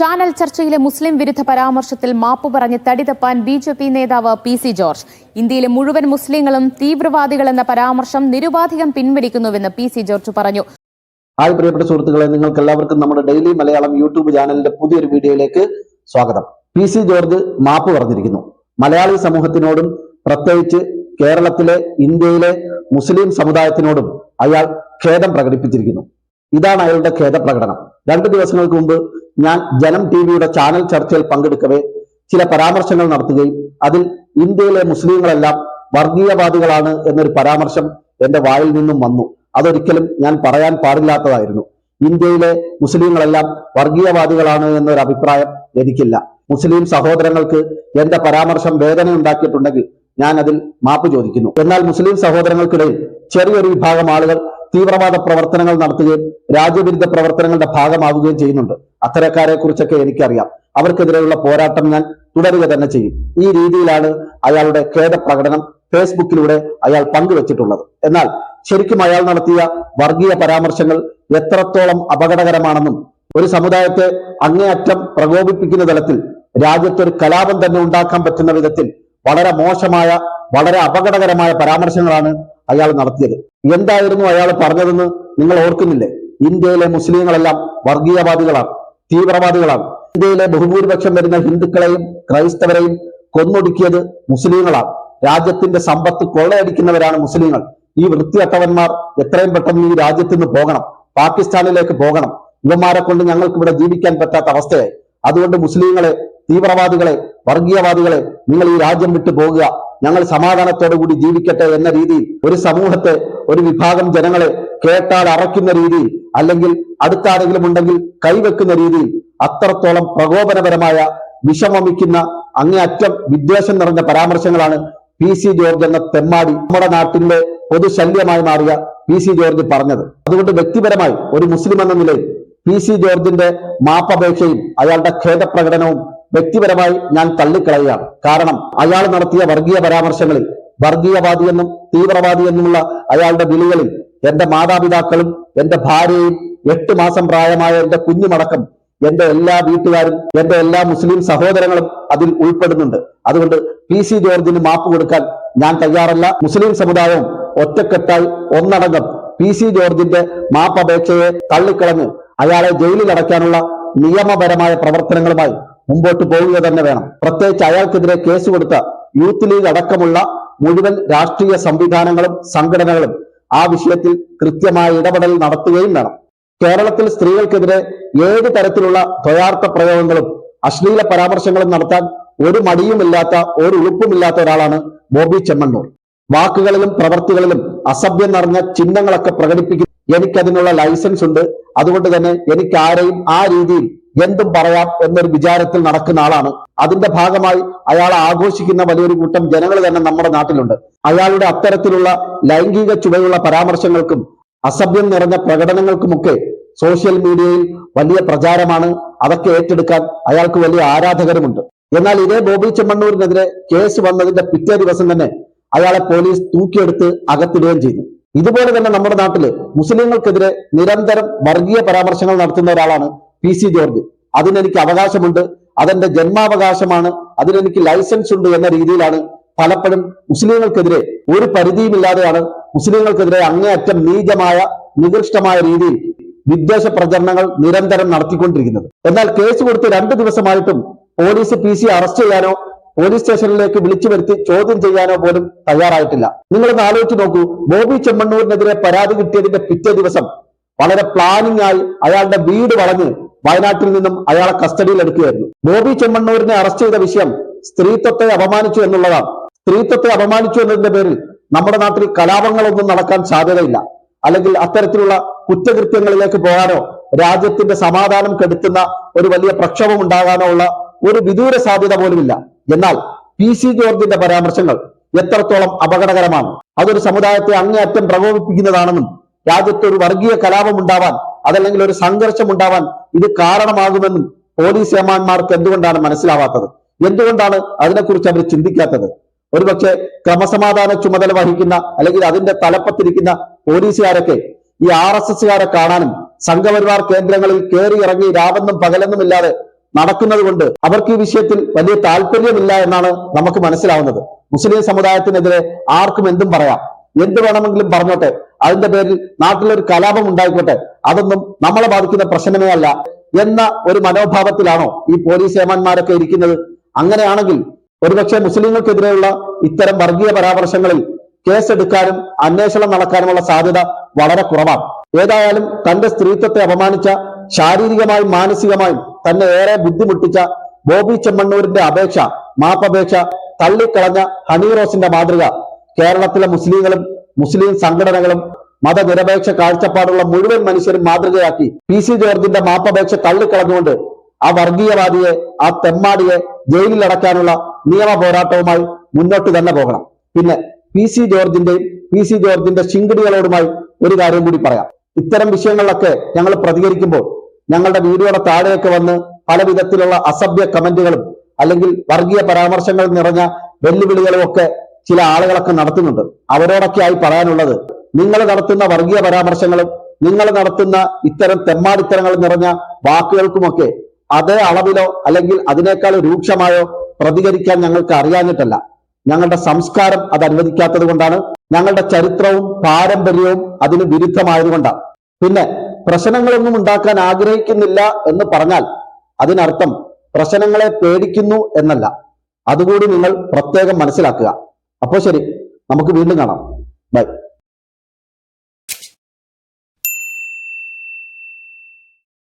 Channel ചർച്ചയിലെ മുസ്ലിം വിരുദ്ധ പരാമർശത്തിൽ മാപ്പ് പറഞ്ഞ് തടിതപ്പാൻ ബി ജെ പി നേതാവ് പി സി ജോർജ്. ഇന്ത്യയിലെ മുഴുവൻ മുസ്ലിങ്ങളും തീവ്രവാദികളെന്ന പരാമർശം നിരുപാധികം പിൻവലിക്കുന്നുവെന്ന് പി സി ജോർജ് പറഞ്ഞു. ഹായ് പ്രിയപ്പെട്ട സുഹൃത്തുക്കളെ നിങ്ങൾക്ക് എല്ലാവർക്കും നമ്മുടെ ഡെയിലി മലയാളം യൂട്യൂബ് ചാനലിന്റെ പുതിയൊരു വീഡിയോയിലേക്ക് സ്വാഗതം. പി സി ജോർജ് മാപ്പ് പറഞ്ഞിരിക്കുന്നു. മലയാളി സമൂഹത്തിനോടും പ്രത്യേകിച്ച് കേരളത്തിലെ ഇന്ത്യയിലെ മുസ്ലിം സമുദായത്തിനോടും അയാൾ ഖേദം പ്രകടിപ്പിച്ചിരിക്കുന്നു. ഇതാണ് അയാളുടെ ഖേദ പ്രകടനം രണ്ടു ദിവസങ്ങൾക്ക് മുമ്പ് ഞാൻ ജനം ടി വിയുടെ ചാനൽ ചർച്ചയിൽ പങ്കെടുക്കവേ ചില പരാമർശങ്ങൾ നടത്തുകയും അതിൽ ഇന്ത്യയിലെ മുസ്ലിങ്ങളെല്ലാം വർഗീയവാദികളാണ് എന്നൊരു പരാമർശം എന്റെ വായിൽ നിന്നും വന്നു. അതൊരിക്കലും ഞാൻ പറയാൻ പാടില്ലാത്തതായിരുന്നു. ഇന്ത്യയിലെ മുസ്ലിങ്ങളെല്ലാം വർഗീയവാദികളാണ് എന്നൊരു അഭിപ്രായം എനിക്കില്ല. മുസ്ലിം സഹോദരങ്ങൾക്ക് എന്റെ പരാമർശം വേദന ഉണ്ടാക്കിയിട്ടുണ്ടെങ്കിൽ ഞാൻ അതിൽ മാപ്പ് ചോദിക്കുന്നു. എന്നാൽ മുസ്ലിം സഹോദരങ്ങൾക്കിടയിൽ ചെറിയൊരു വിഭാഗം ആളുകൾ തീവ്രവാദ പ്രവർത്തനങ്ങൾ നടത്തുകയും രാജ്യവിരുദ്ധ പ്രവർത്തനങ്ങളുടെ ഭാഗമാവുകയും ചെയ്യുന്നുണ്ട്. അത്തരക്കാരെ കുറിച്ചൊക്കെ എനിക്കറിയാം. അവർക്കെതിരെയുള്ള പോരാട്ടം ഞാൻ തുടരുക തന്നെ ചെയ്യും. ഈ രീതിയിലാണ് അയാളുടെ ഖേദ പ്രകടനം ഫേസ്ബുക്കിലൂടെ അയാൾ പങ്കുവച്ചിട്ടുള്ളത്. എന്നാൽ ശരിക്കും അയാൾ നടത്തിയ വർഗീയ പരാമർശങ്ങൾ എത്രത്തോളം അപകടകരമാണെന്നും ഒരു സമുദായത്തെ അങ്ങേയറ്റം പ്രകോപിപ്പിക്കുന്ന തലത്തിൽ രാജ്യത്തൊരു കലാപം തന്നെ ഉണ്ടാക്കാൻ പറ്റുന്ന വിധത്തിൽ വളരെ മോശമായ വളരെ അപകടകരമായ പരാമർശങ്ങളാണ് അയാൾ നടത്തിയത്. എന്തായിരുന്നു അയാൾ പറഞ്ഞതെന്ന് നിങ്ങൾ ഓർക്കുന്നില്ലേ? ഇന്ത്യയിലെ മുസ്ലിങ്ങളെല്ലാം വർഗീയവാദികളാണ് തീവ്രവാദികളാണ്. ഇന്ത്യയിലെ ബഹുഭൂരിപക്ഷം വരുന്ന ഹിന്ദുക്കളെയും ക്രൈസ്തവരെയും കൊന്നൊടുക്കിയത് മുസ്ലിങ്ങളാണ്. രാജ്യത്തിന്റെ സമ്പത്ത് കൊള്ളയടിക്കുന്നവരാണ് മുസ്ലിങ്ങൾ. ഈ വൃത്തിയട്ടവന്മാർ എത്രയും പെട്ടെന്ന് ഈ രാജ്യത്ത് നിന്ന് പോകണം. പാകിസ്ഥാനിലേക്ക് പോകണം. ഇവന്മാരെ കൊണ്ട് ഞങ്ങൾക്ക് ഇവിടെ ജീവിക്കാൻ പറ്റാത്ത അവസ്ഥയായി. അതുകൊണ്ട് മുസ്ലിങ്ങളെ തീവ്രവാദികളെ വർഗീയവാദികളെ നിങ്ങൾ ഈ രാജ്യം വിട്ടു പോകുക. ഞങ്ങൾ കൂടി ജീവിക്കട്ടെ എന്ന രീതിയിൽ ഒരു സമൂഹത്തെ ഒരു വിഭാഗം ജനങ്ങളെ കേട്ടാൽ അറയ്ക്കുന്ന രീതിയിൽ അല്ലെങ്കിൽ അടുത്താരെങ്കിലും ഉണ്ടെങ്കിൽ കൈവെക്കുന്ന രീതിയിൽ അത്രത്തോളം പ്രകോപനപരമായ വിഷമമിക്കുന്ന അങ്ങേയറ്റം വിദ്വേഷം നിറഞ്ഞ പരാമർശങ്ങളാണ് പി സി ജോർജ് എന്ന തെമ്മാടി നമ്മുടെ നാട്ടിലെ പൊതുശല്യമായി മാറിയ പി സി ജോർജ് പറഞ്ഞത്. അതുകൊണ്ട് വ്യക്തിപരമായി ഒരു മുസ്ലിം എന്ന നിലയിൽ പി സി ജോർജിന്റെ മാപ്പപേക്ഷയും അയാളുടെ ഖേദപ്രകടനവും വ്യക്തിപരമായി ഞാൻ തള്ളിക്കളയുകയാണ്. കാരണം അയാൾ നടത്തിയ വർഗീയ പരാമർശങ്ങളിൽ വർഗീയവാദി എന്നും തീവ്രവാദി എന്നുമുള്ള അയാളുടെ വിളികളിൽ എന്റെ മാതാപിതാക്കളും എന്റെ ഭാര്യയും എട്ട് മാസം പ്രായമായ എന്റെ കുഞ്ഞുമടക്കം എന്റെ എല്ലാ വീട്ടുകാരും എന്റെ എല്ലാ മുസ്ലിം സഹോദരങ്ങളും അതിൽ ഉൾപ്പെടുന്നുണ്ട്. അതുകൊണ്ട് പി സി ജോർജിന് മാപ്പ് കൊടുക്കാൻ ഞാൻ തയ്യാറല്ല. മുസ്ലിം സമുദായവും ഒറ്റക്കെട്ടായി ഒന്നടങ്കം പി സി ജോർജിന്റെ മാപ്പപേക്ഷയെ തള്ളിക്കളഞ്ഞ് അയാളെ ജയിലിൽ അടയ്ക്കാനുള്ള നിയമപരമായ പ്രവർത്തനങ്ങളുമായി മുമ്പോട്ട് പോവുക തന്നെ വേണം. പ്രത്യേകിച്ച് അയാൾക്കെതിരെ കേസ് കൊടുത്ത യൂത്ത് ലീഗ് അടക്കമുള്ള മുഴുവൻ രാഷ്ട്രീയ സംവിധാനങ്ങളും സംഘടനകളും ആ വിഷയത്തിൽ കൃത്യമായ ഇടപെടൽ നടത്തുകയും വേണം. കേരളത്തിൽ സ്ത്രീകൾക്കെതിരെ ഏത് തരത്തിലുള്ള ദ്വയാർത്ഥ പ്രയോഗങ്ങളും അശ്ലീല പരാമർശങ്ങളും നടത്താൻ ഒരു മടിയുമില്ലാത്ത ഒരു ഉളുപ്പുമില്ലാത്ത ഒരാളാണ് ബോബി ചെമ്മണ്ണൂർ. വാക്കുകളിലും പ്രവർത്തികളിലും അസഭ്യം നിറഞ്ഞ ചിഹ്നങ്ങളൊക്കെ പ്രകടിപ്പിക്കും എനിക്കതിനുള്ള ലൈസൻസ് ഉണ്ട്. അതുകൊണ്ട് തന്നെ എനിക്ക് ആരെയും ആ രീതിയിൽ എന്തും പറയാം എന്നൊരു വിചാരത്തിൽ നടക്കുന്ന ആളാണ്. അതിന്റെ ഭാഗമായി അയാൾ ആഘോഷിക്കുന്ന വലിയൊരു കൂട്ടം ജനങ്ങൾ തന്നെ നമ്മുടെ നാട്ടിലുണ്ട്. അയാളുടെ അത്തരത്തിലുള്ള ലൈംഗിക ചുവയുള്ള പരാമർശങ്ങൾക്കും അസഭ്യം നിറഞ്ഞ പ്രകടനങ്ങൾക്കുമൊക്കെ സോഷ്യൽ മീഡിയയിൽ വലിയ പ്രചാരമാണ്. അതൊക്കെ ഏറ്റെടുക്കാൻ അയാൾക്ക് വലിയ ആരാധകരുമുണ്ട്. എന്നാൽ ഇതേ ബോബി ചെമ്മണ്ണൂരിനെതിരെ കേസ് വന്നതിന്റെ പിറ്റേ ദിവസം തന്നെ അയാളെ പോലീസ് തൂക്കിയെടുത്ത് അകത്തിടുകയും ചെയ്തു. ഇതുപോലെ തന്നെ നമ്മുടെ നാട്ടിൽ മുസ്ലിങ്ങൾക്കെതിരെ നിരന്തരം വർഗീയ പരാമർശങ്ങൾ നടത്തുന്ന ഒരാളാണ് പി സി ജോർജ്. അതിനെനിക്ക് അവകാശമുണ്ട്. അതെന്റെ ജന്മാവകാശമാണ്. അതിനെനിക്ക് ലൈസൻസ് ഉണ്ട് എന്ന രീതിയിലാണ് പലപ്പോഴും മുസ്ലിങ്ങൾക്കെതിരെ ഒരു പരിധിയുമില്ലാതെയാണ് മുസ്ലിങ്ങൾക്കെതിരെ അങ്ങേയറ്റം നീചമായ നികൃഷ്ടമായ രീതിയിൽ വിദ്വേഷ പ്രചരണങ്ങൾ നിരന്തരം നടത്തിക്കൊണ്ടിരിക്കുന്നത്. എന്നാൽ കേസ് കൊടുത്ത് രണ്ടു ദിവസമായിട്ടും പോലീസ് പി സി അറസ്റ്റ് ചെയ്യാനോ പോലീസ് സ്റ്റേഷനിലേക്ക് വിളിച്ചു വരുത്തി ചോദ്യം ചെയ്യാനോ പോലും തയ്യാറായിട്ടില്ല. നിങ്ങളൊന്ന് ആലോചിച്ച് നോക്കൂ. ബോബി ചെമ്മണ്ണൂരിനെതിരെ പരാതി കിട്ടിയതിന്റെ പിറ്റേ ദിവസം വളരെ പ്ലാനിംഗ് ആയി അയാളുടെ വീട് വളഞ്ഞ് വയനാട്ടിൽ നിന്നും അയാളെ കസ്റ്റഡിയിൽ എടുക്കുകയായിരുന്നു. ബോബി ചെമ്മണ്ണൂരിനെ അറസ്റ്റ് ചെയ്ത വിഷയം സ്ത്രീത്വത്തെ അപമാനിച്ചു എന്നുള്ളതാണ്. സ്ത്രീത്വത്തെ അപമാനിച്ചു എന്നതിന്റെ പേരിൽ നമ്മുടെ നാട്ടിൽ കലാപങ്ങളൊന്നും നടക്കാൻ സാധ്യതയില്ല. അല്ലെങ്കിൽ അത്തരത്തിലുള്ള കുറ്റകൃത്യങ്ങളിലേക്ക് പോകാനോ രാജ്യത്തിന്റെ സമാധാനം കെടുത്തുന്ന ഒരു വലിയ പ്രക്ഷോഭം ഉണ്ടാകാനോ ഉള്ള ഒരു വിദൂര സാധ്യത പോലുമില്ല. എന്നാൽ പി സി ജോർജിന്റെ പരാമർശങ്ങൾ എത്രത്തോളം അപകടകരമാണ്. അതൊരു സമുദായത്തെ അങ്ങേയറ്റം പ്രകോപിപ്പിക്കുന്നതാണെന്നും രാജ്യത്ത് ഒരു വർഗീയ കലാപം ഉണ്ടാവാൻ അതല്ലെങ്കിൽ ഒരു സംഘർഷം ഉണ്ടാവാൻ ഇത് കാരണമാകുമെന്നും പോലീസ് ഏമാന്മാർക്ക് എന്തുകൊണ്ടാണ് മനസ്സിലാവാത്തത്? എന്തുകൊണ്ടാണ് അതിനെക്കുറിച്ച് അവർ ചിന്തിക്കാത്തത്? ഒരുപക്ഷെ ക്രമസമാധാന ചുമതല വഹിക്കുന്ന അല്ലെങ്കിൽ അതിന്റെ തലപ്പത്തിരിക്കുന്ന പോലീസുകാരൊക്കെ ഈ ആർ എസ് എസ്സുകാരെ കാണാനും സംഘപരിവാർ കേന്ദ്രങ്ങളിൽ കയറി ഇറങ്ങി രാവെന്നും പകലെന്നും ഇല്ലാതെ നടക്കുന്നത് കൊണ്ട് അവർക്ക് ഈ വിഷയത്തിൽ വലിയ താല്പര്യമില്ല എന്നാണ് നമുക്ക് മനസ്സിലാവുന്നത്. മുസ്ലിം സമുദായത്തിനെതിരെ ആർക്കും എന്തും പറയാം. എന്ത് വേണമെങ്കിലും പറഞ്ഞോട്ടെ. അതിന്റെ പേരിൽ നാട്ടിലൊരു കലാപം ഉണ്ടായിക്കോട്ടെ. അതൊന്നും നമ്മളെ ബാധിക്കുന്ന പ്രശ്നമേ അല്ല എന്ന ഒരു മനോഭാവത്തിലാണോ ഈ പോലീസ് ഏമാന്മാരൊക്കെ ഇരിക്കുന്നത്? അങ്ങനെയാണെങ്കിൽ ഒരുപക്ഷെ മുസ്ലിങ്ങൾക്കെതിരെയുള്ള ഇത്തരം വർഗീയ പരാമർശങ്ങളിൽ കേസെടുക്കാനും അന്വേഷണം നടക്കാനുമുള്ള സാധ്യത വളരെ കുറവാണ്. ഏതായാലും തന്റെ സ്ത്രീത്വത്തെ അപമാനിച്ച ശാരീരികമായും മാനസികമായും തന്നെ ഏറെ ബുദ്ധിമുട്ടിച്ച ബോബി ചെമ്മണ്ണൂരിന്റെ അപേക്ഷ മാപ്പപേക്ഷ തള്ളിക്കളഞ്ഞ ഹണി റോസിന്റെ മാതൃക കേരളത്തിലെ മുസ്ലിങ്ങളും മുസ്ലിം സംഘടനകളും മതനിരപേക്ഷ കാഴ്ചപ്പാടുള്ള മുഴുവൻ മനുഷ്യരും മാതൃകയാക്കി പി സി ജോർജിന്റെ മാപ്പപേക്ഷ തള്ളിക്കളഞ്ഞുകൊണ്ട് ആ വർഗീയവാദിയെ ആ തെമ്മാടിയെ ജയിലിൽ അടക്കാനുള്ള നിയമ പോരാട്ടവുമായി മുന്നോട്ട് തന്നെ പോകണം. പിന്നെ പി സി ജോർജിന്റെയും പി സി ജോർജിന്റെ ശിങ്കിടികളോടുമായി ഒരു കാര്യം കൂടി പറയാം. ഇത്തരം വിഷയങ്ങളിലൊക്കെ ഞങ്ങൾ പ്രതികരിക്കുമ്പോൾ ഞങ്ങളുടെ വീഡിയോയുടെ താഴെയൊക്കെ വന്ന് പല വിധത്തിലുള്ള അസഭ്യ കമന്റുകളും അല്ലെങ്കിൽ വർഗീയ പരാമർശങ്ങൾ നിറഞ്ഞ വെല്ലുവിളികളും ഒക്കെ ചില ആളുകളൊക്കെ നടത്തുന്നുണ്ട്. അവരോടൊക്കെ ആയി പറയാനുള്ളത് നിങ്ങൾ നടത്തുന്ന വർഗീയ പരാമർശങ്ങളും നിങ്ങൾ നടത്തുന്ന ഇത്തരം തെമ്മാടിത്തരങ്ങൾ നിറഞ്ഞ വാക്കുകൾക്കുമൊക്കെ അതേ അളവിലോ അല്ലെങ്കിൽ അതിനേക്കാൾ രൂക്ഷമായോ പ്രതികരിക്കാൻ ഞങ്ങൾക്ക് അറിയാഞ്ഞിട്ടല്ല. ഞങ്ങളുടെ സംസ്കാരം അത് അനുവദിക്കാത്തത് കൊണ്ടാണ്. ഞങ്ങളുടെ ചരിത്രവും പാരമ്പര്യവും അതിന് വിരുദ്ധമായതുകൊണ്ടാണ് പിന്നെ പ്രശ്നങ്ങളൊന്നും ഉണ്ടാക്കാൻ ആഗ്രഹിക്കുന്നില്ല എന്ന് പറഞ്ഞാൽ അതിനർത്ഥം പ്രശ്നങ്ങളെ പേടിക്കുന്നു എന്നല്ല. അതുകൂടി നിങ്ങൾ പ്രത്യേകം മനസ്സിലാക്കുക. അപ്പോൾ ശരി നമുക്ക് വീണ്ടും കാണാം. ബൈ.